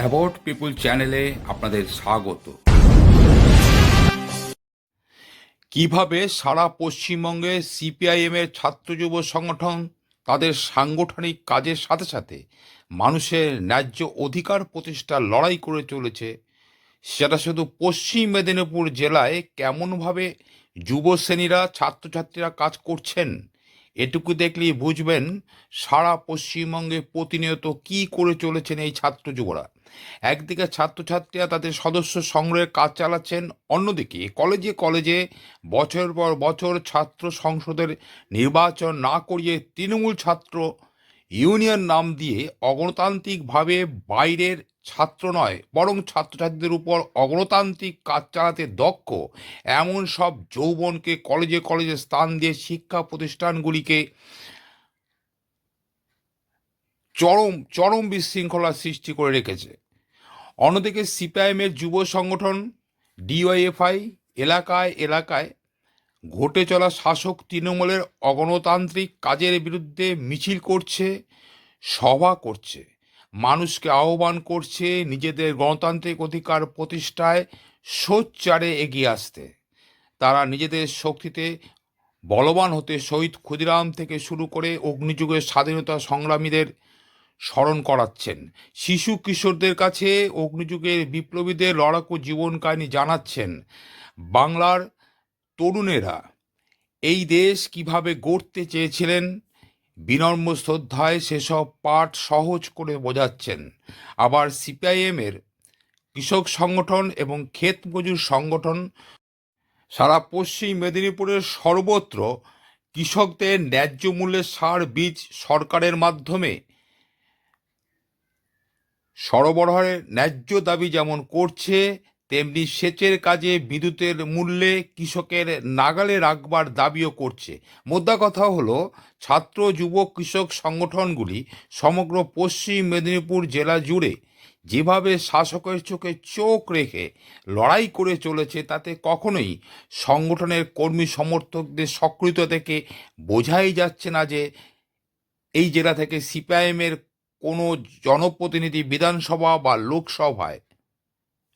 About পিপুল চ্যানেলে আপনাদের স্বাগত। কীভাবে সারা পশ্চিমবঙ্গে সিপিআইএমের ছাত্র যুব সংগঠন তাদের সাংগঠনিক কাজের সাথে সাথে মানুষের ন্যায্য অধিকার প্রতিষ্ঠার লড়াই করে চলেছে, সেটা শুধু পশ্চিম মেদিনীপুর জেলায় কেমনভাবে যুবশ্রেণীরা, ছাত্রছাত্রীরা কাজ করছেন, এটুকু দেখলেই বুঝবেন সারা পশ্চিমবঙ্গে প্রতিনিয়ত কি করে চলেছেন এই ছাত্র যুবরা। একদিকে ছাত্রছাত্রীরা তাদের সদস্য সংগ্রহের কাজ চালাচ্ছেন, অন্যদিকে কলেজে কলেজে বছর পর বছর ছাত্র সংসদের নির্বাচন না করিয়ে তৃণমূল ছাত্র ইউনিয়ন নাম দিয়ে অগণতান্ত্রিকভাবে বাইরের ছাত্র নয়, বরং ছাত্রছাত্রীদের উপর অগণতান্ত্রিক কাজ চালাতে দক্ষ। এমন সব যৌবনকে কলেজে কলেজে স্থান দিয়ে শিক্ষা প্রতিষ্ঠানগুলিকে চরম চরম বিশৃঙ্খলা সৃষ্টি করে রেখেছে। অন্যদিকে সিপিআইএমের যুব সংগঠন, ডিওয়াইএফআই, এলাকায় এলাকায় ঘটে চলা শাসক তৃণমূলের অগণতান্ত্রিক কাজের বিরুদ্ধে মিছিল করছে, সভা করছে, মানুষকে আহ্বান করছে নিজেদের গণতান্ত্রিক অধিকার প্রতিষ্ঠায় সোচ্চারে এগিয়ে আসতে। তারা নিজেদের শক্তিতে বলবান হতে শহীদ ক্ষুদিরাম থেকে শুরু করে অগ্নিযুগের স্বাধীনতা সংগ্রামীদের স্মরণ করাচ্ছেন। শিশু কিশোরদের কাছে অগ্নিযুগের বিপ্লবীদের লড়াকু জীবন কাহিনী জানাচ্ছেন বাংলার তরুণেরা। এই দেশ কীভাবে গড়তে চেয়েছিলেন? বিনম্র শ্রদ্ধায় সেসব পাঠ সহজ করে বোঝাচ্ছেন। আবার সিপিআইএমের কৃষক সংগঠন এবং ক্ষেত মজুর সংগঠন সারা পশ্চিম মেদিনীপুরের সর্বত্র কৃষকদের ন্যায্য মূল্যে সার বীজ সরকারের মাধ্যমে সরবরাহের ন্যায্য দাবি যেমন করছে, তেমনি সেচের কাজে বিদ্যুতের মূল্যে কৃষকের নাগালে রাখবার দাবিও করছে। মোদ্দা কথা হলো, ছাত্র, যুব, কৃষক সংগঠনগুলি সমগ্র পশ্চিম মেদিনীপুর জেলা জুড়ে যেভাবে শাসকের চোখে চোখ রেখে লড়াই করে চলেছে, তাতে কখনোই সংগঠনের কর্মী সমর্থকদের সক্রিয়তা থেকে বোঝাই যাচ্ছে না যে এই জেলা থেকে সিপিআইএমের কোনো জনপ্রতিনিধি বিধানসভা বা লোকসভায়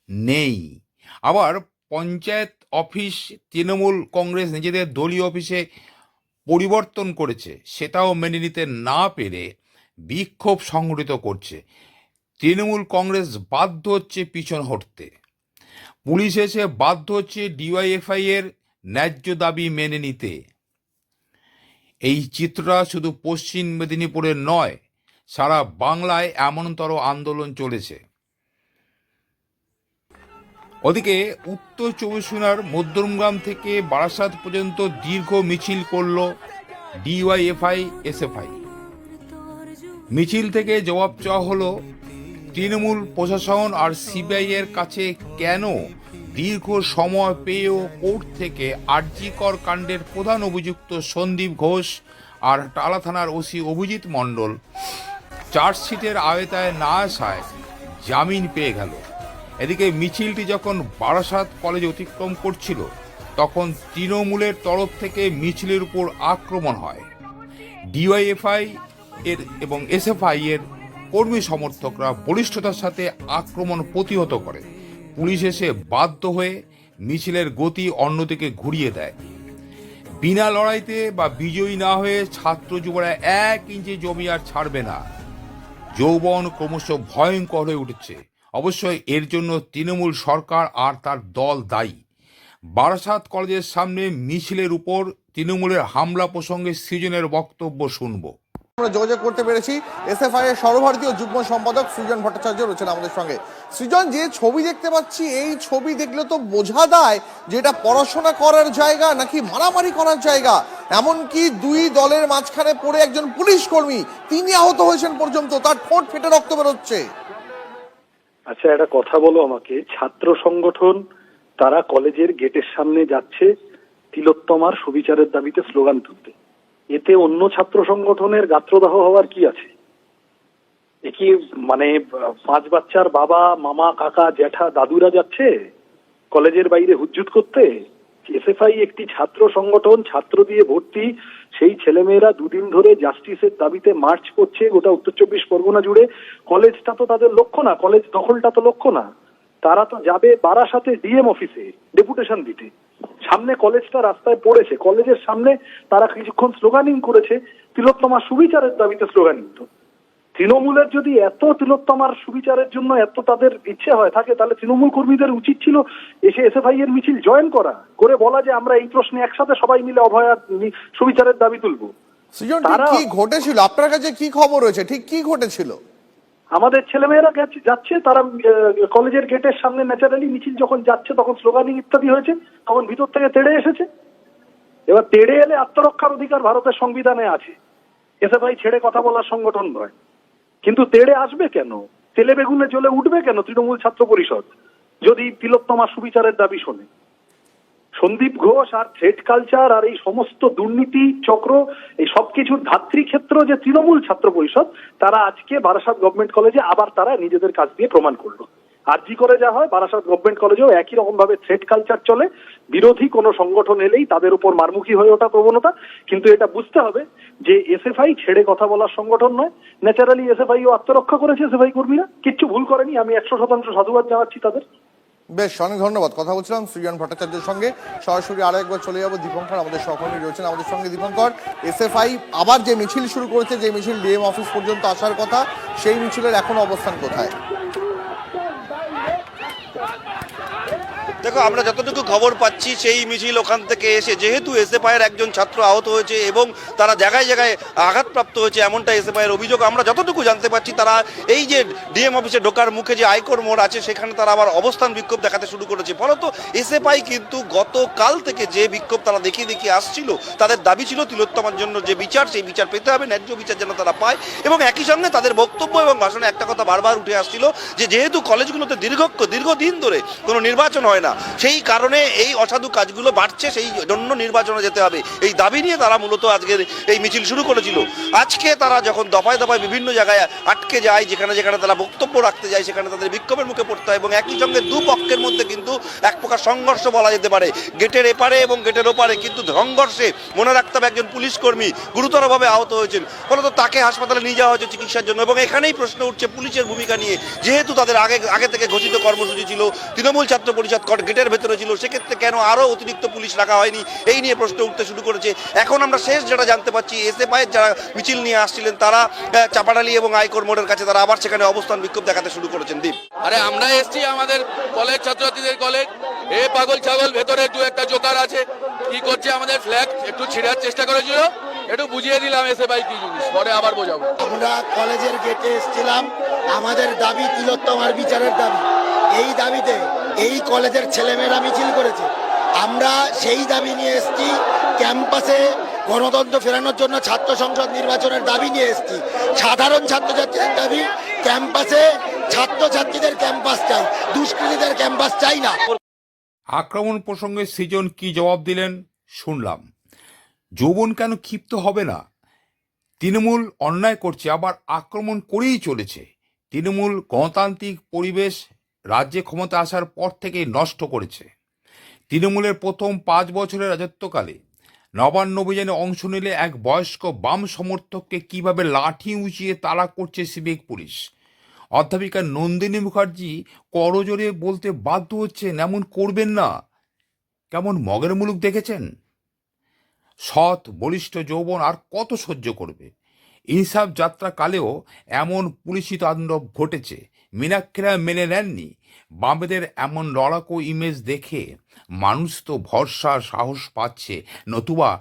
নেই। আবার পঞ্চায়েত অফিস তৃণমূল কংগ্রেস নিজেদের দলীয় অফিসে পরিবর্তন করেছে, সেটাও মেনে নিতে না পেরে বিক্ষোভ সংগঠিত করছে। তৃণমূল কংগ্রেস বাধ্য হচ্ছে পিছন হটতে। পুলিশ এসে বাধ্য হচ্ছে ডিওয়াইএফআই এর ন্যায্য দাবি মেনে নিতে। এই চিত্রটা শুধু পশ্চিম মেদিনীপুরের নয় সারা বাংলায় এমনতর আন্দোলন চলেছে। ওদিকে উত্তর চব্বিশ পরগনার মধ্যমগ্রাম থেকে বারাসাত পর্যন্ত দীর্ঘ মিছিল করল ডিওয়াইএফআই, এসএফআই। মিছিল থেকে জবাব চাওয়া হলো, তৃণমূল প্রশাসন আর সিবিআই এর কাছে কেন দীর্ঘ সময় পেয়েও কোর্ট থেকে আরজিকর কাণ্ডের প্রধান অভিযুক্ত সন্দীপ ঘোষ আর টালা থানার ওসি অভিজিৎ মণ্ডল চার্জশিটের আওতায় না আসায় জামিন পেয়ে গেল। এদিকে মিছিলটি যখন বারাসাত কলেজ অতিক্রম করছিল, তখন তৃণমূলের তরফ থেকে মিছিলের উপর আক্রমণ হয়। ডিওয়াইএফআই এর এবং এসএফআই এর কর্মী সমর্থকরা বলিষ্ঠতার সাথে আক্রমণ প্রতিহত করে। পুলিশ এসে বাধ্য হয়ে মিছিলের গতি অন্যদিকে ঘুরিয়ে দেয়। বিনা লড়াইতে বা বিজয়ী না হয়ে ছাত্র যুবরা এক ইঞ্চি জমি আর ছাড়বে না। যৌবন ক্রমশ ভয়ঙ্কর হয়ে উঠেছে। অবশ্যই এর জন্য তৃণমূল সরকার আর তার দল দায়ী। বারাসাত কলেজের সামনে মিছিলের উপর তৃণমূলের হামলা প্রসঙ্গে সৃজনের বক্তব্য শুনব। আমরা যোগাযোগ করতে পেরেছি। এসএফআই এর সর্বভারতীয় যুগ্ম সম্পাদক সৃজন ভট্টাচার্য রয়েছেন আমাদের সঙ্গে। সৃজন, যে ছবি দেখতে পাচ্ছি, এই ছবি দেখলে তো বোঝা দেয় যে এটা পড়াশোনা করার জায়গা নাকি মারামারি করার জায়গা। এমনকি দুই দলের মাঝখানে পড়ে একজন পুলিশ কর্মী, তিনি আহত হয়েছেন পর্যন্ত, তার ঠোঁট ফেটে রক্ত বেরোচ্ছে। আচ্ছা একটা কথা বলো আমাকে। ছাত্র সংগঠন, তারা কলেজের গেটের সামনে যাচ্ছে তিলোত্তমার সুবিচারের দাবিতে স্লোগান তুলতে। এতে অন্য ছাত্র সংগঠনের গাত্রদাহ হওয়ার কি আছে? এ কি মানে পাঁচ বাচ্চার বাবা, মামা, কাকা, জ্যাঠা, দাদুরা যাচ্ছে কলেজের বাইরে হুজ্জুত করতে? এসএফআই একটি ছাত্র সংগঠন, ছাত্র দিয়ে ভর্তি। সেই ছেলেমেয়েরা দুদিন ধরে জাস্টিসের দাবিতে মার্চ করছে গোটা উত্তর চব্বিশ পরগনা জুড়ে। কলেজটা তো তাদের লক্ষ্য না, কলেজ দখলটা তো লক্ষ্য না। তারা তো যাবে বারাসাতে ডিএম অফিসে, ডেপুটেশন দিতে। সামনে কলেজটা রাস্তায় পড়েছে। কলেজের সামনে তারা কিছুক্ষণ স্লোগানিং করেছে তিলোত্তমা সুবিচারের দাবিতে স্লোগানিং তো। তৃণমূলের যদি এত তিলোত্তমার সুবিচারের জন্য এত তাদের ইচ্ছে হয় থাকে তাহলে তৃণমূল কর্মীদের উচিত ছিল এসে এসএফআই এর মিছিল জয়েন করা। করে বলা যে আমরা এই প্রশ্নে একসাথে সবাই মিলে অভয়া সুবিচারের দাবি তুলবো। কি ঘটেছিল? আপনার কাছে কি খবর রয়েছে? ঠিক কি ঘটেছিল? আমাদের ছেলেমেয়েরা গেছে- যাচ্ছে, তারা কলেজের গেটের সামনে ন্যাচারালি মিছিল যখন যাচ্ছে, তখন স্লোগানিং ইত্যাদি হয়েছে, তখন ভিতর থেকে তেড়ে এসেছে। এবার তেড়ে এলে আত্মরক্ষার অধিকার ভারতের সংবিধানে আছে। এসএফআই ছেড়ে কথা বলার সংগঠন নয়। কিন্তু তেড়ে আসবে কেন? তেলে বেগুনে জ্বলে উঠবে কেন তৃণমূল ছাত্র পরিষদ? যদি তিলোত্তমা সুবিচারের দাবি শোনে। সন্দীপ ঘোষ আর থ্রেড কালচার আর এই সমস্ত দুর্নীতি চক্র, এই সবকিছুর ধাত্রী ক্ষেত্র যে তৃণমূল ছাত্র পরিষদ, তারা আজকে বারাসাত গভর্নমেন্ট কলেজে আবার তারা নিজেদের কাজ দিয়ে প্রমাণ করল। আরজি করে যা হয়, বারাসাত গভর্নমেন্ট কলেজেও একই রকম ভাবে থ্রেড কালচার চলে। বিরোধী কোনো সংগঠন এলেই তাদের উপর মারমুখী হয়ে ওঠা প্রবণতা। কিন্তু এটা বুঝতে হবে যে এসএফআই ছেড়ে কথা বলার সংগঠন নয়। ন্যাচারালি এসএফআই ও আত্মরক্ষা করেছে এসএফআই কর্মীরা। কিচ্ছু ভুল করেনি। আমি একশো শতাংশ সাধুবাদ জানাচ্ছি তাদের। বেশ, অনেক ধন্যবাদ। কথা বলছিলাম সৃজন ভট্টাচার্যের সঙ্গে। সরাসরি আরও একবার চলে যাব। দীপঙ্কর আমাদের সহকর্মী রয়েছেন আমাদের সঙ্গে। দীপঙ্কর এসএফআই আবার যে মিছিল শুরু করেছে, যে মিছিল ডিএম অফিস পর্যন্ত আসার কথা, সেই মিছিলের এখন অবস্থান কোথায়? দেখো, আমরা যতটুকু খবর পাচ্ছি, সেই মিছিল ওখান থেকে এসে, যেহেতু এসএফআইয়ের একজন ছাত্র আহত হয়েছে এবং তারা জায়গায় জায়গায় আঘাতপ্রাপ্ত হয়েছে, এমনটা এসএফআইয়ের অভিযোগ আমরা যতটুকু জানতে পারছি, তারা এই যে ডিএম অফিসে ঢোকার মুখে যে আয়কর মোড় আছে, সেখানে তারা আবার অবস্থান বিক্ষোভ দেখাতে শুরু করেছে। ফলত এসএফআই কিন্তু গতকাল থেকে যে বিক্ষোভ তারা দেখিয়ে দেখিয়ে আসছিল, তাদের দাবি ছিল তিলোত্তমার জন্য যে বিচার, সেই বিচার পেতে হবে, ন্যায্য বিচার যেন তারা পায় এবং একই সঙ্গে তাদের বক্তব্য এবং ভাষণে একটা কথা বারবার উঠে আসছিল যে, যেহেতু কলেজগুলোতে দীর্ঘ দীর্ঘদিন ধরে কোনো নির্বাচন হয় না সেই কারণে এই অসাধু কাজগুলো বাড়ছে, সেই জন্য নির্বাচনে যেতে হবে। এই দাবি নিয়ে তারা মূলত আজকের এই মিছিল শুরু করেছিল। আজকে তারা যখন দফায় দফায় বিভিন্ন জায়গায় আটকে যায়, যেখানে যেখানে তারা বক্তব্য রাখতে যায়, সেখানে তাদের বিক্ষোভের মুখে পড়তে হয় এবং একই সঙ্গে দু পক্ষের মধ্যে কিন্তু এক প্রকার সংঘর্ষ বলা যেতে পারে। গেটের এপারে এবং গেটের ওপারে কিন্তু সংঘর্ষে মনে রাখতে হবে একজন পুলিশ কর্মী গুরুতরভাবে আহত হয়েছেন। ফলত তাকে হাসপাতালে নিয়ে যাওয়া হয়েছে চিকিৎসার জন্য এবং এখানেই প্রশ্ন উঠছে পুলিশের ভূমিকা নিয়ে। যেহেতু তাদের আগে আগে থেকে ঘোষিত কর্মসূচি ছিল, তৃণমূল ছাত্র পরিষদ কট- গেটের ভেতরে ছিল সেক্ষেত্রে কেন আরও অতিরিক্ত পুলিশ রাখা হয়নি? এই নিয়ে প্রশ্ন উঠতে শুরু করেছে। এখন আমরা শেষ যেটা জানতে পারছি এসএফআইয়ের যারা মিছিল নিয়ে আসছিলেন তারা চাপাডালি এবং আইকোর মোড়ের কাছে তারা আবার সেখানে অবস্থান বিক্ষোভ দেখাতে শুরু করেছেন। দীপ। আরে আমরা এসছি আমাদের কলেজ ছাত্রছাত্রীদের কলেজ এ পাগল ছাগল ভেতরে একটু একটা জোকার আছে। কি করছে আমাদের ফ্ল্যাগ একটু ছিঁড়ার চেষ্টা করেছিল। একটু বুঝিয়ে দিলাম এসে ভাই কি জিনিস পরে আবার বোঝাবো। আমরা কলেজের গেটে এসেছিলাম। আমাদের দাবি তিলোত্তমার বিচারের দাবি। এই দাবিতে এই কলেজের ছেলেমেয়েরা মিছিল করেছে। আমরা সেই দাবি নিয়ে এসেছি, ক্যাম্পাসে গণতন্ত্র ফেরানোর জন্য ছাত্র সংসদ নির্বাচনের দাবি নিয়ে এসেছি। সাধারণ ছাত্রছাত্রীদের দাবি, ক্যাম্পাসে ছাত্রছাত্রীদের ক্যাম্পাস চাই, দুষ্কৃতীদের ক্যাম্পাস চাই না। আক্রমণ প্রসঙ্গে সৃজন কি জবাব দিলেন? শুনলাম। যৌবন কেন ক্ষিপ্ত হবে না? তৃণমূল অন্যায় করছে, আবার আক্রমণ করেই চলেছে। তৃণমূল গণতান্ত্রিক পরিবেশ রাজ্যে ক্ষমতা আসার পর থেকে নষ্ট করেছে। তৃণমূলের প্রথম পাঁচ বছরের রাজত্বকালে নবান্ন অভিযানে অংশ নিলে এক বয়স্ক বাম সমর্থককে কীভাবে লাঠি উঁচিয়ে তাড়া করছে সিভিক পুলিশ? অধ্যাপিকা নন্দিনী মুখার্জি করজোরে বলতে বাধ্য হচ্ছেন, এমন করবেন না। কেমন মগের মুলুক দেখেছেন? সৎ, বলিষ্ঠ যৌবন আর কত সহ্য করবে? ইনসাফ যাত্রাকালেও এমন পুলিশি তাণ্ডব ঘটেছে। মীনাক্ষীরা মেনে নেননি। বামেদের এমন লড়াকু ইমেজ দেখে মানুষ তো ভরসা, সাহস পাচ্ছে। নতুবা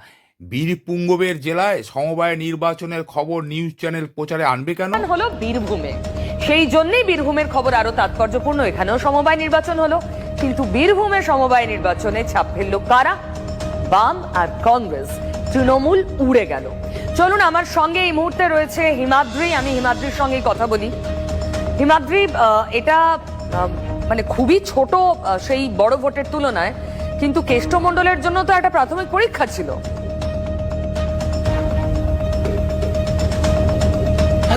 বীরপুঙ্গবের জেলায় সমবায় নির্বাচনের খবর নিউজ চ্যানেল প্রচারে আনবে কেন? হলো বীরভূমে। সেই জন্যই বীরভূমের খবর আরও তাৎপর্যপূর্ণ। এখানেও সমবায় নির্বাচন হলো। কিন্তু বীরভূমে সমবায় নির্বাচনে ছাপ ফেলল কারা? বাম আর কংগ্রেস। তৃণমূল উড়ে গেল। চলুন, আমার সঙ্গে এই মুহূর্তে রয়েছে হিমাদ্রি। আমি হিমাদ্রির সঙ্গে কথা বলি। হিমাদ্রি এটা মানে খুবই ছোট সেই বড় ভোটের তুলনায়, কিন্তু কেষ্টমণ্ডলের জন্য তো একটা প্রাথমিক পরীক্ষা ছিল।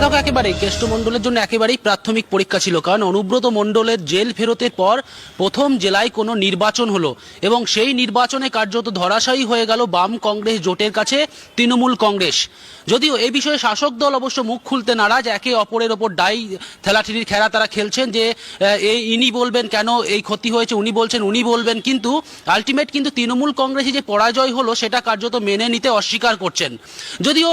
দেখো একেবারেই কেষ্টমণ্ডলের জন্য একেবারেই প্রাথমিক পরীক্ষা ছিল, কারণ অনুব্রত মণ্ডলের জেল ফেরতের পর প্রথম জেলায় কোনো নির্বাচন হলো এবং সেই নির্বাচনে কার্যত ধরাশায়ী হয়ে গেল বাম কংগ্রেস জোটের কাছে তৃণমূল কংগ্রেস। যদিও এই বিষয়ে শাসক দল অবশ্য মুখ খুলতে নারাজ, একে অপরের ওপর ডাই থেলাঠিরির খেলা তারা খেলছেন যে এই ইনি বলবেন কেন এই ক্ষতি হয়েছে, উনি বলছেন উনি বলবেন, কিন্তু আলটিমেট কিন্তু তৃণমূল কংগ্রেসে যে পরাজয় হলো সেটা কার্যত মেনে নিতে অস্বীকার করছেন। যদিও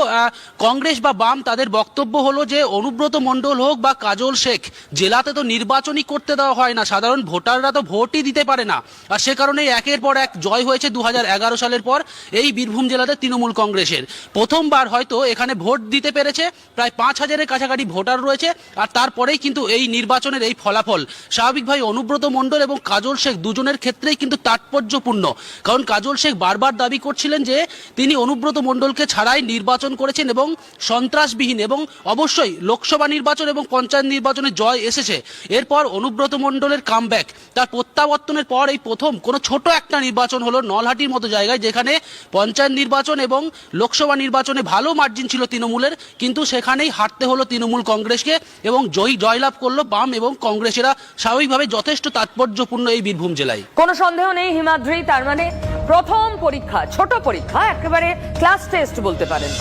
কংগ্রেস বা বাম তাদের বক্তব্য হলো যে অনুব্রত মণ্ডল হোক বা কাজল শেখ, জেলাতে তো নির্বাচনই করতে দেওয়া হয় না। সাধারণ ভোটাররা তো ভোটই দিতে পারে না। আর সে কারণে একের পর এক জয় হয়েছে দু হাজার এগারো সালের পর এই বীরভূম জেলাতে তৃণমূল কংগ্রেসের। প্রথমবার হয়তো এখানে ভোট দিতে পেরেছে। প্রায় পাঁচ হাজারের কাছাকাছি ভোটার রয়েছে। আর তারপরেই কিন্তু এই নির্বাচনের এই ফলাফল। স্বাভাবিকভাবে অনুব্রত মণ্ডল এবং কাজল শেখ দুজনের ক্ষেত্রেই কিন্তু তাৎপর্যপূর্ণ। কারণ কাজল শেখ বারবার দাবি করছিলেন যে তিনি অনুব্রত মণ্ডলকে ছাড়াই নির্বাচন করেছেন এবং সন্ত্রাসবিহীন এবং অবশ্যই লোকসভা নির্বাচন এবং পঞ্চায়েত নির্বাচনে জয় এসেছে। এরপর অনুব্রত মণ্ডলের কামব্যাক তার প্রত্যাবর্তনের পর এই প্রথম কোনো ছোট একটা নির্বাচন হলো নলহাটির মতো জায়গায়, যেখানে পঞ্চায়েত নির্বাচন এবং লোকসভা নির্বাচনে ভালো মার্জিন ছিল তৃণমূলের, কিন্তু সেখানেই হারতে হলো তৃণমূল কংগ্রেসকে এবং জয়ী জয়লাভ করল বাম এবং কংগ্রেসেরা। স্বাভাবিকভাবে যথেষ্ট তাৎপর্যপূর্ণ এই বীরভূম জেলায়। কোনো সন্দেহ নেই, হিমাদ্রি, তার মানে প্রথম পরীক্ষা, ছোট পরীক্ষা, একেবারে ক্লাস টেস্ট বলতে পারেন।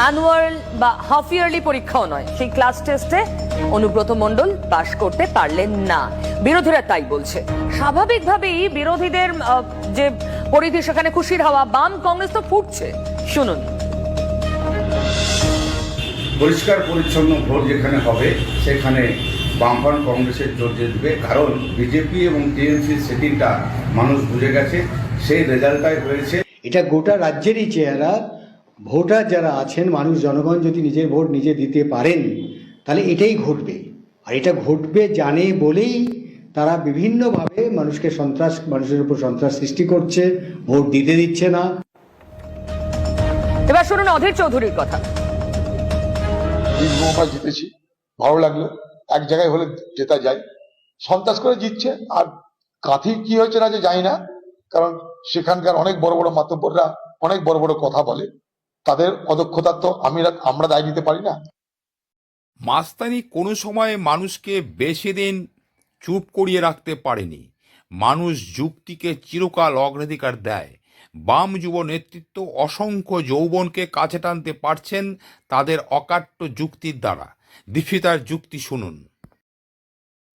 অ্যানুয়াল বা হাফ ইয়ারলি পরীক্ষাও নয়। সেই ক্লাস টেস্টে অনুব্রত মণ্ডল পাশ করতে পারলেন না। বিরোধীরা তাই বলছে। স্বাভাবিকভাবেই বিরোধীদের যে পরিধি সেখানে খুশির হওয়া বাম কংগ্রেস তো ফুটছে। শুনুন। পরিষ্কার পরিচ্ছন্ন ভোট যেখানে হবে সেখানে বামফ্রন্ট কংগ্রেসের জোর জিতবে কারণ বিজেপি এবং টিএমসির সেটিংটা মানুষ বুঝে গেছে সেই রেজাল্টটাই হয়েছে। এটা গোটা রাজ্যেরই চেহারা। ভোটার যারা আছেন মানুষ জনগণ যদি নিজের ভোট নিজে দিতে পারেন তাহলে এটাই ঘটবে। আর এটা ঘটবে জানে বলেই তারা বিভিন্নভাবে মানুষকে সন্ত্রাস মানুষের উপর সন্ত্রাস সৃষ্টি করছে ভোট দিতে দিচ্ছে না। এবার শুনুন অধীর চৌধুরীর কথা। জিতেছি ভালো লাগল। এক জায়গায় হলে জেতা যায়। সন্ত্রাস করে জিতছে আর কাঁথি কি হয়েছে না যে জানি না কারণ সেখানকার অনেক বড় বড় মাতব্বররা অনেক বড় বড় কথা বলে। তাদের অদক্ষতা তো আমি আমরা দায় নিতে পারি না। মাস্তানি কোনো সময় মানুষকে বেশি দিন চুপ করিয়ে রাখতে পারেনি। মানুষ যুক্তিকে চিরকাল অগ্রাধিকার দেয়। বাম যুব নেতৃত্ব অসংখ্য যৌবনকে কাছে টানতে পারছেন তাদের অকাট্য যুক্তির দ্বারা। দীক্ষিতার যুক্তি শুনুন।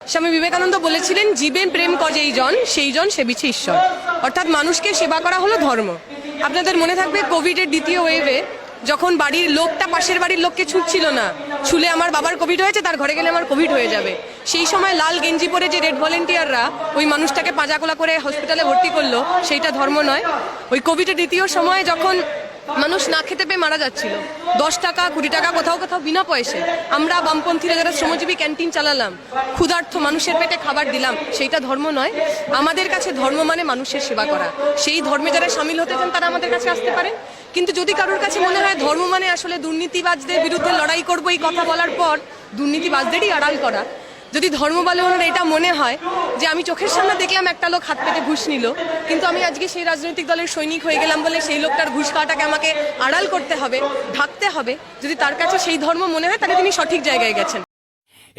স্বামী বিবেকানন্দ বলেছিলেন জীবে প্রেম কজেই জন সেই জন সেবিছে ঈশ্বর। অর্থাৎ মানুষকে সেবা করা হলো ধর্ম। আপনাদের মনে থাকবে কোভিডের দ্বিতীয় ওয়েভে যখন বাড়ির লোকটা, পাশের বাড়ির লোককে ছুটছিল না। ছুলে আমার বাবার কোভিড হয়েছে, তার ঘরে গেলে আমার কোভিড হয়ে যাবে। সেই সময় লাল গেঞ্জি পরে যে রেড ভলেন্টিয়াররা ওই মানুষটাকে পাঁজাকোলা করে হসপিটালে ভর্তি করল, সেইটা ধর্ম নয়। ওই কোভিডের দ্বিতীয় সময় যখন মানুষ না খেতে পেয়ে মারা যাচ্ছিল। দশ টাকা, কুড়ি টাকা, কোথাও কোথাও বিনা পয়সে আমরা বামপন্থীরা যারা শ্রমজীবী ক্যান্টিন চালালাম ক্ষুধার্থ মানুষের পেটে খাবার দিলাম, সেইটা ধর্ম নয়। আমাদের কাছে ধর্ম মানে মানুষের সেবা করা। সেই ধর্মে যারা সামিল হতে চান, তারা আমাদের কাছে আসতে পারেন। কিন্তু যদি কারোর কাছে মনে হয় ধর্ম মানে আসলে দুর্নীতিবাজদের বিরুদ্ধে লড়াই করব এই কথা বলার পর, দুর্নীতিবাজদেরই আড়াল করা যদি ধর্ম বলে ওনার এটা মনে হয় যে আমি চোখের সামনে দেখলাম একটা লোক হাত পেতে ঘুষ নিল, কিন্তু আমি আজকে সেই রাজনৈতিক দলের সৈনিক হয়ে গেলাম বলে সেই লোকটার ঘুষ খাওয়াটাকে আমাকে আড়াল করতে হবে, ঢাকতে হবে, যদি তার কাছে সেই ধর্ম মনে হয় তাহলে তিনি সঠিক জায়গায় গেছেন।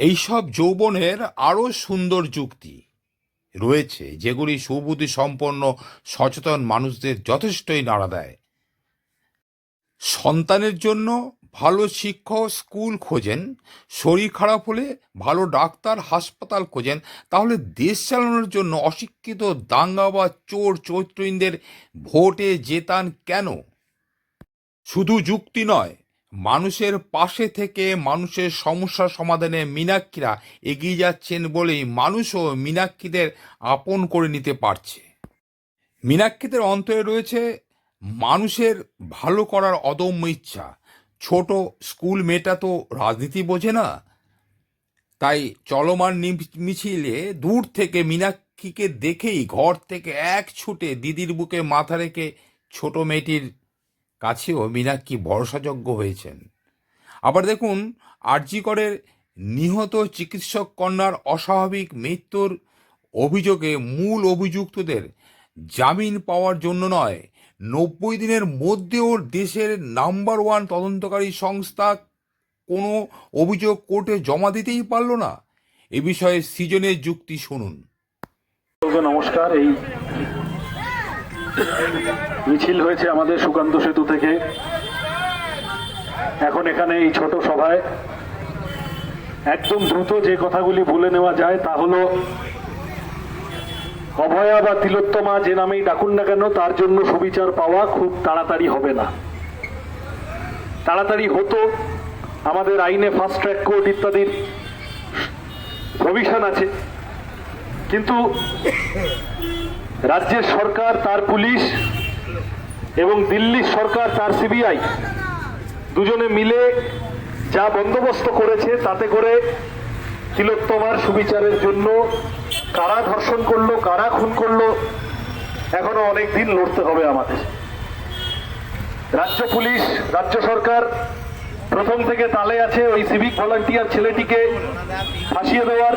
এইসব যৌবনের আরও সুন্দর যুক্তি রয়েছে যেগুলি সুবুদ্ধি সম্পন্ন সচেতন মানুষদের যথেষ্টই নাড়া দেয়। সন্তানের জন্য ভালো শিক্ষক স্কুল খোঁজেন, শরীর খারাপ হলে ভালো ডাক্তার হাসপাতাল খোঁজেন, তাহলে দেশ চালানোর জন্য অশিক্ষিত দাঙ্গা বা চোর চরিত্রহীনদের ভোটে জেতান কেন? শুধু যুক্তি নয়, মানুষের পাশে থেকে মানুষের সমস্যা সমাধানে মীনাক্ষীরা এগিয়ে যাচ্ছেন বলেই মানুষও মীনাক্ষীদের আপন করে নিতে পারছে। মীনাক্ষীদের অন্তরে রয়েছে মানুষের ভালো করার অদম্য ইচ্ছা ছোট স্কুল মেয়েটা তো রাজনীতি বোঝে না। তাই চলমান মিছিলে দূর থেকে মীনাক্ষীকে দেখেই ঘর থেকে এক ছুটে দিদির বুকে মাথা রেখে ছোট মেয়েটির কাছেও মীনাক্ষী ভরসাযোগ্য হয়েছেন। আবার দেখুন, আরজিকরের নিহত চিকিৎসক কন্যার অস্বাভাবিক মৃত্যুর অভিযোগে মূল অভিযুক্তদের জামিন পাওয়ার জন্য নয় নব্বই দিনের মধ্যেও দেশের নাম্বার ওয়ান তদন্তকারী সংস্থা কোনো অভিযোগ কোর্টে জমা দিতেই পারল না। এ বিষয়ে সিজনের যুক্তি শুনুন। নমস্কার। এই মিছিল হয়েছে আমাদের সুকান্ত সেতু থেকে। এখন এখানে এই ছোট সভায় একদম দ্রুত যে কথাগুলি বলে নেওয়া যায় তা হলো অভয়া বা তিলোত্তমা যে নামেই ডাকুন না কেন, তার জন্য সুবিচার পাওয়া খুব তাড়াতাড়ি হবে না। তাড়াতাড়ি হতো, আমাদের আইনে ফাস্ট ট্র্যাক কোর্ট ইত্যাদির প্রভিশন আছে। কিন্তু রাজ্যের সরকার, তার পুলিশ এবং দিল্লির সরকার, তার সিবিআই দুজনে মিলে যা বন্দোবস্ত করেছে, তাতে করে তিলোত্তমার সুবিচারের জন্য কারা ধর্ষণ করল, কারা খুন করল, এখনও অনেক দিন লড়তে হবে আমাদের। রাজ্য পুলিশ, রাজ্য সরকার প্রথম থেকে তালে আছে ওই সিভিক ভলান্টিয়ার ছেলেটিকে ফাঁসিয়ে দেওয়ার।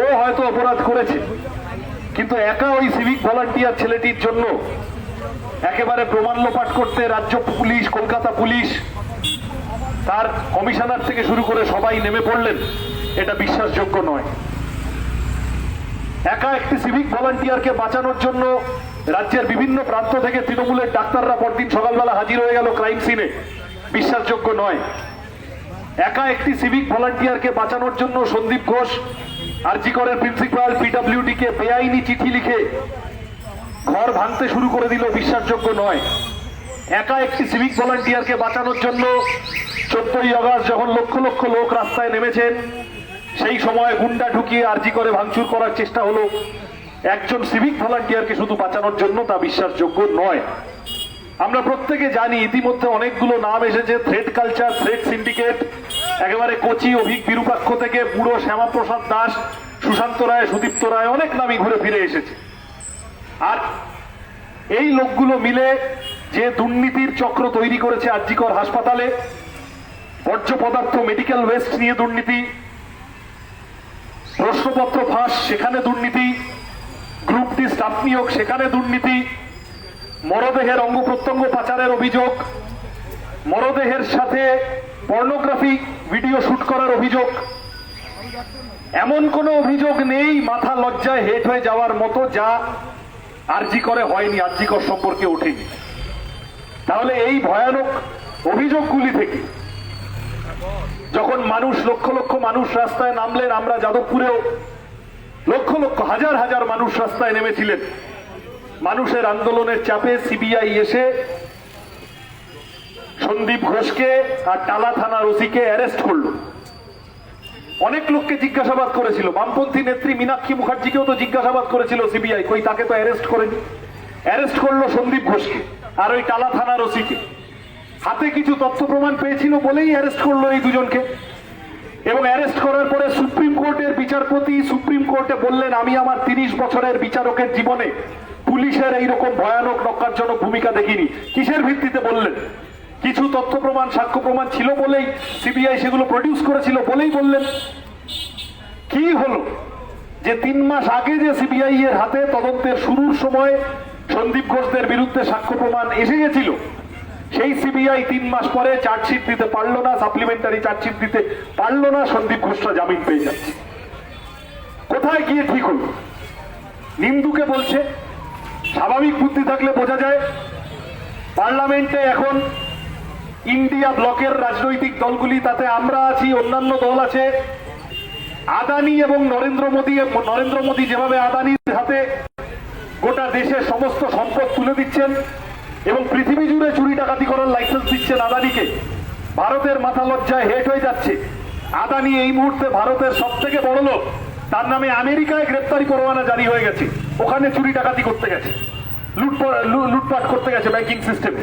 ও হয়তো অপরাধ করেছে, কিন্তু একা ওই সিভিক ভলান্টিয়ার ছেলেটির জন্য একেবারে প্রমাণ লোপাট করতে রাজ্য পুলিশ, কলকাতা পুলিশ, তার কমিশনার থেকে শুরু করে সবাই নেমে পড়লেন, এটা বিশ্বাসযোগ্য নয়। একা একটি সিভিক ভলান্টিয়ারকে বাঁচানোর জন্য রাজ্যের বিভিন্ন প্রান্ত থেকে তৃণমূলের ডাক্তাররা পরদিন সকালবেলা হাজির হয়ে গেল ক্রাইম সিনে বিশ্বাসযোগ্য নয়। একা একটি সিভিক ভলান্টিয়ারকে বাঁচানোর জন্য সন্দীপ ঘোষ আরজিকরের প্রিন্সিপাল পিডব্লিউডি কে বেআইনি চিঠি লিখে ঘর ভাঙতে শুরু করে দিল, বিশ্বাসযোগ্য নয়। একা একটি সিভিক ভলান্টিয়ারকে বাঁচানোর জন্য চোদ্দই আগস্ট যখন লক্ষ লক্ষ লোক রাস্তায় নেমেছেন সেই সময় গুন্ডা ঢুকিয়ে আরজি করে ভাঙচুর করার চেষ্টা হলো। একজন সিভিক ভলান্টিয়ারকে শুধু বাঁচানোর জন্য তা বিশ্বাসযোগ্য নয়। আমরা প্রত্যেকে জানি ইতিমধ্যে অনেকগুলো নাম এসেছে থ্রেড কালচার থ্রেড সিন্ডিকেট একেবারে কোচি, অভিক বিরূপাক্ষ থেকে বুড়ো শ্যামাপ্রসাদ দাস, সুশান্ত রায়, সুদীপ্ত রায়, অনেক নামই ঘুরে ফিরে এসেছে। আর এই লোকগুলো মিলে যে দুর্নীতির চক্র তৈরি করেছে আরজিকর হাসপাতালে, বর্জ্য পদার্থ মেডিকেল ওয়েস্ট নিয়ে দুর্নীতি প্রশ্নপত্র ফাঁস, সেখানে দুর্নীতি। গ্রুপ ডি স্টাফ নিয়োগ, সেখানে দুর্নীতি। মরদেহের অঙ্গ প্রত্যঙ্গ পাচারের অভিযোগ। মরদেহের সাথে পর্নোগ্রাফি ভিডিও শুট করার অভিযোগ। এমন কোনো অভিযোগ নেই, মাথা লজ্জায় হেট হয়ে যাওয়ার মতো যা আরজি করে হয়নি আরজিকর সম্পর্কে ওঠেনি। তাহলে এই ভয়ানক অভিযোগগুলি থেকে যখন মানুষ লক্ষ লক্ষ মানুষ রাস্তায় নামলেন, আমরা যাদবপুরেও লক্ষ লক্ষ, হাজার হাজার মানুষ রাস্তায় নেমেছিলেন। মানুষের আন্দোলনের চাপে সিবিআই এসে সন্দীপ ঘোষকে আর টালা থানার ওসিকে অ্যারেস্ট করল। অনেক লোককে জিজ্ঞাসাবাদ করেছিল। বামপন্থী নেত্রী মীনাক্ষী মুখার্জিকেও তো জিজ্ঞাসাবাদ করেছিল সিবিআই, কই তাকে তো অ্যারেস্ট করেনি। অ্যারেস্ট করল সন্দীপ ঘোষকে আর ওই টালা থানার ওসিকে। হাতে কিছু তথ্য প্রমাণ পেয়েছিল বলেই অ্যারেস্ট করল এই দুজনকে। এবং অ্যারেস্ট করার পরে সুপ্রিম কোর্টের বিচারপতি সুপ্রিম কোর্টে বললেন, আমি আমার তিরিশ বছরের বিচারকের জীবনে পুলিশের এইরকম ভয়ানক নক্কারজনক ভূমিকা দেখিনি। কিসের ভিত্তিতে বললেন? কিছু তথ্য প্রমাণ, সাক্ষ্য প্রমাণ ছিল বলেই, সিবিআই সেগুলো প্রডিউস করেছিল বলেই বললেন। কি হলো? যে তিন মাস আগে যে সিবিআই এর হাতে তদন্তের শুরুর সময় সন্দীপ ঘোষদের বিরুদ্ধে সাক্ষ্য প্রমাণ এসে গেছিল সেই সিবিআই তিন মাস পরে চার্জশিট দিতে পারল না সাপ্লিমেন্টারি চার্জশিট দিতে পারল না, সন্দীপ ঘোষরা জামিন পেয়ে যাচ্ছে। কোথায় গিয়ে ঠিক হলো? নিন্দুকে বলছে, স্বাভাবিক বুদ্ধি থাকলে বোঝা যায়, পার্লামেন্টে এখন ইন্ডিয়া ব্লকের রাজনৈতিক দলগুলি, তাতে আমরা আছি, অন্যান্য দল আছে। আদানি এবং নরেন্দ্র মোদী নরেন্দ্র মোদী যেভাবে আদানির হাতে গোটা দেশের সমস্ত সম্পদ তুলে দিচ্ছেন এবং পৃথিবী জুড়ে চুরি ডাকাতি করার লাইসেন্স দিচ্ছেন আদানিকে ভারতের মাথা লজ্জায় হেট হয়ে যাচ্ছে। আদানি এই মুহূর্তে ভারতের সব থেকে বড় লোক। তার নামে আমেরিকায় গ্রেপ্তারি পরোয়ানা জারি হয়ে গেছে। ওখানে চুরি ডাকাতি করতে গেছে। লুটপাট করতে গেছে ব্যাংকিং সিস্টেমে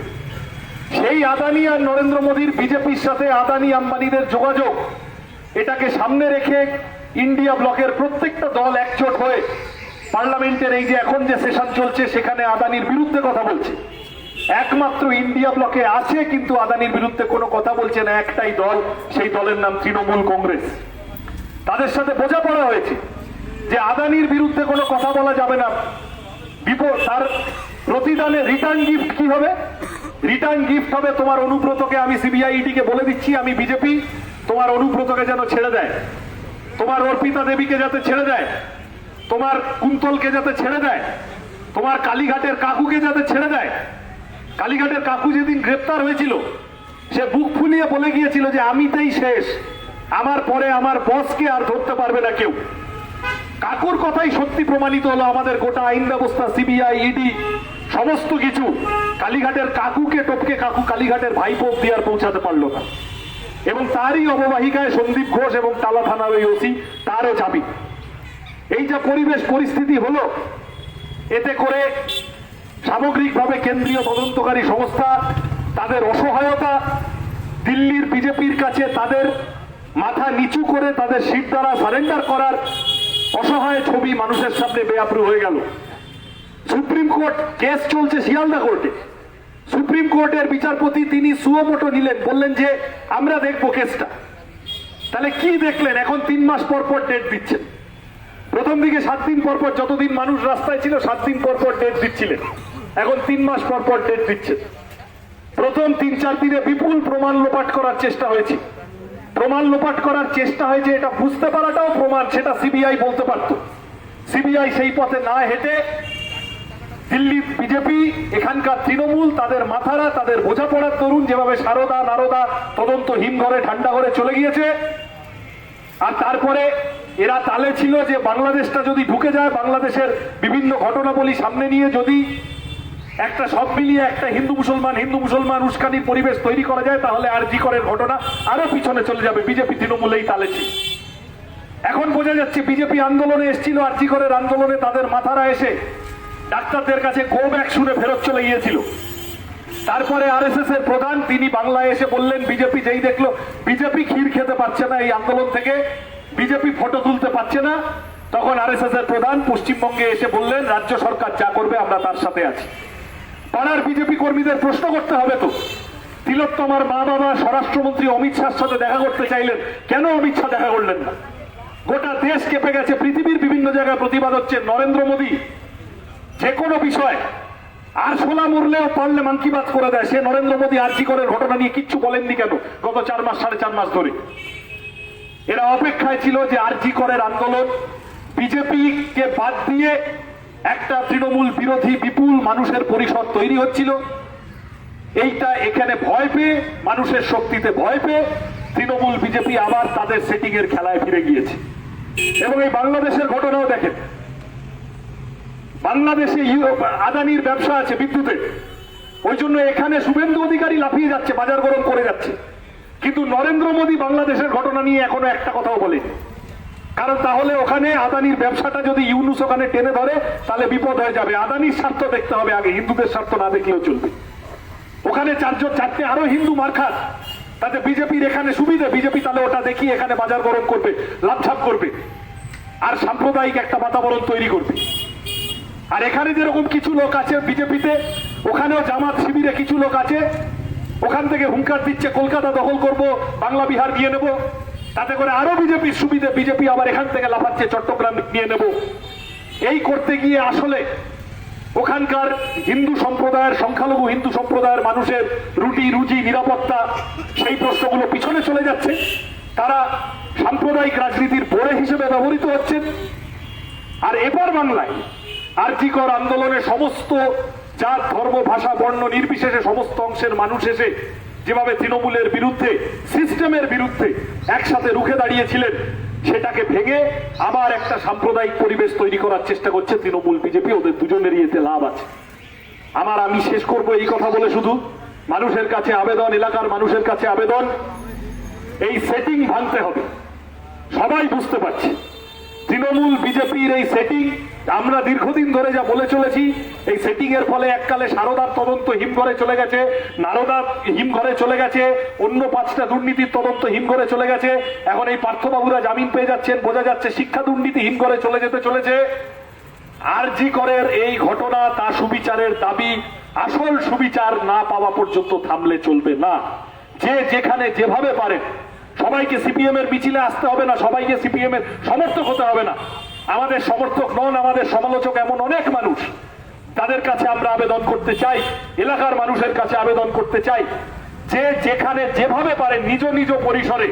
সেই আদানি আর নরেন্দ্র মোদীর বিজেপির সাথে আদানি আম্বানিদের যোগাযোগ। এটাকে সামনে রেখে ইন্ডিয়া ব্লকের প্রত্যেকটা দল একজোট হয়ে পার্লামেন্টের এই যে এখন যে সেশন চলছে, সেখানে আদানির বিরুদ্ধে কথা বলছে। একমাত্র ইন্ডিয়া ব্লকে আছে, কিন্তু আদানির বিরুদ্ধে কোনো কথা বলছে না, একটাই দল, সেই দলের নাম তৃণমূল কংগ্রেস। তাদের সাথে বোঝাপড়া হয়েছে যে আদানির বিরুদ্ধে কোনো কথা বলা যাবে না। বিপদ তার প্রতিদানে রিটার্ন গিফট কি হবে? রিটার্ন গিফট হবে তোমার অনুব্রতকে আমি সিবিআইডিকে বলে দিচ্ছি, আমি বিজেপি, তোমার অনুব্রতকে যেন ছেড়ে দেয়। তোমার অর্পিতা দেবীকে যাতে ছেড়ে দেয়। তোমার কুন্তলকে যাতে ছেড়ে দেয়। তোমার কালীঘাটের কাকুকে যাতে ছেড়ে দেয়। কালীঘাটের কাকু যেদিন গ্রেপ্তার হয়েছিল, সে বুক ফুলিয়ে বলে গিয়েছিল যে আমিতেই শেষ। আমার পরে আমার বসকে আর ধরতে পারবে না কেউ। কাকুর কথাই সত্যি প্রমাণিত হলো আমাদের গোটা আইন ব্যবস্থা, সিবিআই, ইডি, সমস্ত কিছু। কালীঘাটের কাকুকে টপকে কাকু কালীঘাটের ভাইপো দিয়ে আর পৌঁছাতে পারল না। এবং তারই অববাহিকায় সন্দীপ ঘোষ এবং তালা থানার ওই ওসি তারও চাবি। এই যা পরিবেশ পরিস্থিতি হলো, এতে করে সামগ্রিকভাবে কেন্দ্রীয় তদন্তকারী সংস্থা, তাদের অসহায়তা, দিল্লির বিজেপির কাছে তাদের মাথা নিচু করে তাদের সিট দ্বারা সারেন্ডার করার অসহায় ছবি মানুষের সামনে বেআপ্রু হয়ে গেল। সুপ্রিম কোর্ট কেস চলছে শিয়ালদা কোর্টে। সুপ্রিম কোর্টের বিচারপতি তিনি সুয়োমোটো নিলেন, বললেন যে, আমরা দেখব কেসটা। তাহলে কি দেখলেন? এখন তিন মাস পর পর ডেট দিচ্ছেন। প্রথম দিকে সাত দিন পর পর যতদিন মানুষ রাস্তায় ছিল, সাত দিন পর পর ডেট দিচ্ছিলেন। এখন তিন মাস পর পর ডেট দিচ্ছে প্রথম তিন চার দিনে বিপুল প্রমাণ লোপাট করার চেষ্টা হয়েছে। প্রমাণ লোপাট করার চেষ্টা হয়েছে এটা বুঝতে পারাটাও প্রমাণ, সেটা সিবিআই বলতে পারত। সিবিআই সেই পথে না হেঁটে দিল্লির বিজেপি, এখানকার তৃণমূল, তাদের মাথারা, তাদের বোঝাপড়ার তরুণ যেভাবে সারদা, নারদা তদন্ত হিমঘরে ঠান্ডা ঘরে চলে গিয়েছে আর তারপরে এরা তালে ছিল যে বাংলাদেশটা যদি ঢুকে যায়, বাংলাদেশের বিভিন্ন ঘটনাবলী সামনে নিয়ে যদি একটা সব মিলিয়ে একটা হিন্দু মুসলমান হিন্দু মুসলমান উস্কানির পরিবেশ তৈরি করা যায়, তাহলে আর জি করের ঘটনা আরও পিছনে চলে যাবে। বিজেপি তৃণমূলেই তালে ছিল। এখন বোঝা যাচ্ছে বিজেপি আন্দোলনে এসেছিল, আর জি করের আন্দোলনে তাদের মাথারা এসে ডাক্তারদের কাছে গো ব্যাক শুনে ফেরত চলে গিয়েছিল। তারপরে আরএসএস এর প্রধান, তিনি বাংলায় এসে বললেন, বিজেপি যেই দেখল, বিজেপি ক্ষীর খেতে পারছে না এই আন্দোলন থেকে। বিজেপি ফটো তুলতে পারছে না। তখন আরএসএস এর প্রধান পশ্চিমবঙ্গে এসে বললেন, রাজ্য সরকার যা করবে, আমরা তার সাথে আছি। পাড়ার বিজেপি কর্মীদের প্রশ্ন করতে হবে তো। তিলোত্তমার মা বাবা, স্বরাষ্ট্রমন্ত্রী অমিত শাহর সাথে দেখা করতে চাইলেন। কেন অমিত শাহ দেখা করলেন না? গোটা দেশ কেঁপে গেছে, পৃথিবীর বিভিন্ন জায়গায় প্রতিবাদ হচ্ছে নরেন্দ্র মোদী। যে কোনো বিষয় আর সোলা মরলেও পারলে মান কি বাত করে দেয়? সে নরেন্দ্র মোদী আর কি করে ঘটনা নিয়ে কিচ্ছু বলেননি কেন? গত চার মাস, সাড়ে চার মাস ধরে। এরা অপেক্ষায় ছিল যে আর জি করের আন্দোলন। বিজেপি কে বাদ দিয়ে একটা তৃণমূল বিরোধী বিপুল মানুষের পরিষদ তৈরি হচ্ছিল। এইটা এখানে ভয় পেয়ে, মানুষের শক্তিতে ভয় পেয়ে তৃণমূল বিজেপি আবার তাদের সেটিং এর খেলায় ফিরে গিয়েছে। এবং এই বাংলাদেশের ঘটনাও দেখেন। বাংলাদেশে আদানির ব্যবসা আছে বিদ্যুতে। ওই জন্য এখানে শুভেন্দু অধিকারী লাফিয়ে যাচ্ছে, বাজার গরম করে যাচ্ছে। কিন্তু নরেন্দ্র মোদী বাংলাদেশের ঘটনা নিয়ে এখনও একটা কথাও বলে কারণ তাহলে ওখানে আদানির ব্যবসাটা যদি ইউনুস ওখানে টেনে ধরে, তাহলে বিপদ হয়ে যাবে। আদানির স্বার্থ দেখতে হবে আগে, হিন্দুদের স্বার্থ না দেখলেও চলবে। ওখানে চারজন, চারটে আরও হিন্দু মার্খাত তাতে বিজেপির এখানে সুবিধে, বিজেপি তাহলে ওটা দেখিয়ে এখানে বাজার গরম করবে লাভঝাপ করবে। আর সাম্প্রদায়িক একটা বাতাবরণ তৈরি করবে। আর এখানে যেরকম কিছু লোক আছে বিজেপিতে, ওখানেও জামাত শিবিরে কিছু লোক আছে। ওখান থেকে হুঙ্কার দিচ্ছে, কলকাতা দখল করব, বাংলা বিহার নিয়ে নেব। তাতে করে আরও বিজেপির সুবিধে, বিজেপি আবার এখান থেকে লাফাচ্ছে, চট্টগ্রাম নিয়ে নেব। এই করতে গিয়ে আসলে ওখানকার হিন্দু সম্প্রদায়ের, সংখ্যালঘু হিন্দু সম্প্রদায়ের মানুষের রুটি, রুজি, নিরাপত্তা, সেই প্রশ্নগুলো পিছনে চলে যাচ্ছে। তারা সাম্প্রদায়িক রাজনীতির বোড়ে হিসেবে ব্যবহৃত হচ্ছেন আর এবার বাংলায় আর্জিকর আন্দোলনে সমস্ত জাত, ধর্ম, ভাষা, বর্ণ নির্বিশেষে সমস্ত অংশের মানুষ এসে যেভাবে তৃণমূলের বিরুদ্ধে, সিস্টেমের বিরুদ্ধে একসাথে রুখে দাঁড়িয়েছিলেন, সেটাকে ভেঙে আবার একটা সাম্প্রদায়িক পরিবেশ তৈরি করার চেষ্টা করছে তৃণমূল বিজেপি, ওদের দুজনেরই এতে লাভ আছে। আমার আমি শেষ করব এই কথা বলে শুধু। মানুষের কাছে আবেদন, এলাকার মানুষের কাছে আবেদন। এই সেটিং ভাঙতে হবে। সবাই বুঝতে পারছে। তৃণমূল বিজেপির এই সেটিং আমরা দীর্ঘদিন ধরে যা বলে চলেছি, এই সেটিং এর ফলে এককালে সারদার তদন্ত হিমঘরে চলে গেছে, নারদার হিমঘরে চলে গেছে, অন্য পাঁচটা দুর্নীতির তদন্ত হিমঘরে চলে গেছে, এখন এই পার্থবাবুরা জামিন পেয়ে যাচ্ছেন, বোঝা যাচ্ছে শিক্ষা দুর্নীতি হিমঘরে চলে যেতে চলেছে। আরজি করের এই ঘটনা, তা সুবিচারের দাবি, আসল সুবিচার না পাওয়া পর্যন্ত থামলে চলবে না। যে যেখানে যেভাবে পারে, সবাইকে সিপিএম এর মিছিলে আসতে হবে না, সবাইকে সিপিএম এর সমর্থক হতে হবে না। আমাদের সমর্থক নন, আমাদের সমালোচক এমন অনেক মানুষ। তাদের কাছে আমরা আবেদন করতে চাই, এলাকার মানুষের কাছে আবেদন করতে চাই, যে যেখানে যেভাবে পারে নিজ নিজ পরিসরে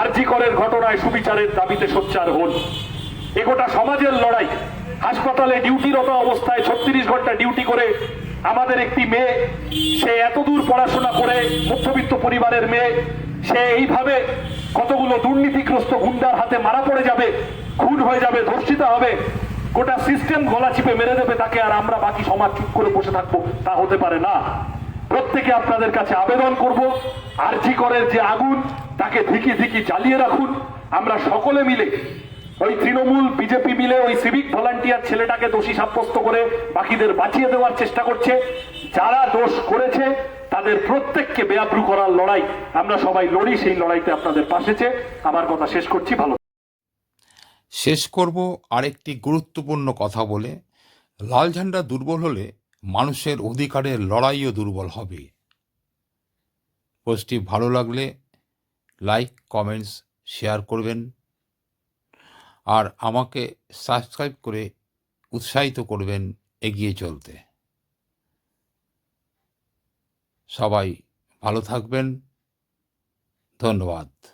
আরজি করের ঘটনায় সুবিচারের দাবিতে সোচ্চার হন। এগোটা সমাজের লড়াই, হাসপাতালে ডিউটিরত অবস্থায় ছত্রিশ ঘণ্টা ডিউটি করে আমাদের একটি মেয়ে, সে এতদূর পড়াশোনা করে মধ্যবিত্ত পরিবারের মেয়ে, সে এইভাবে কতগুলো দুর্নীতিগ্রস্ত গুন্ডার হাতে মারা পড়ে যাবে খুন হয়ে যাবে, ধর্ষিতা হবে। গোটা সিস্টেম গলা চিপে মেরে দেবে তাকে আর আমরা বাকি সমাজ চুপ করে বসে থাকব, তা হতে পারে না। প্রত্যেকে আপনাদের কাছে আবেদন করব, আরজি করের যে আগুন, তাকে ধিকি ধিকি জ্বালিয়ে রাখুন। আমরা সকলে মিলে, ওই তৃণমূল, বিজেপি মিলে ওই সিভিক ভলান্টিয়ার ছেলেটাকে দোষী সাব্যস্ত করে বাকিদের বাঁচিয়ে দেওয়ার চেষ্টা করছে। যারা দোষ করেছে, তাদের প্রত্যেককে বেআব্রু করার লড়াই। আমরা সবাই লড়ি, সেই লড়াইতে আপনাদের পাশেছে আমার কথা শেষ করছি, ভালো শেষ করব আরেকটি গুরুত্বপূর্ণ কথা বলে। লাল ঝান্ডা দুর্বল হলে মানুষের অধিকারের লড়াইও দুর্বল হবে। পোস্টটি ভালো লাগলে লাইক, কমেন্টস, শেয়ার করবেন। আর আমাকে সাবস্ক্রাইব করে উৎসাহিত করবেন এগিয়ে চলতে। সবাই ভালো থাকবেন। ধন্যবাদ।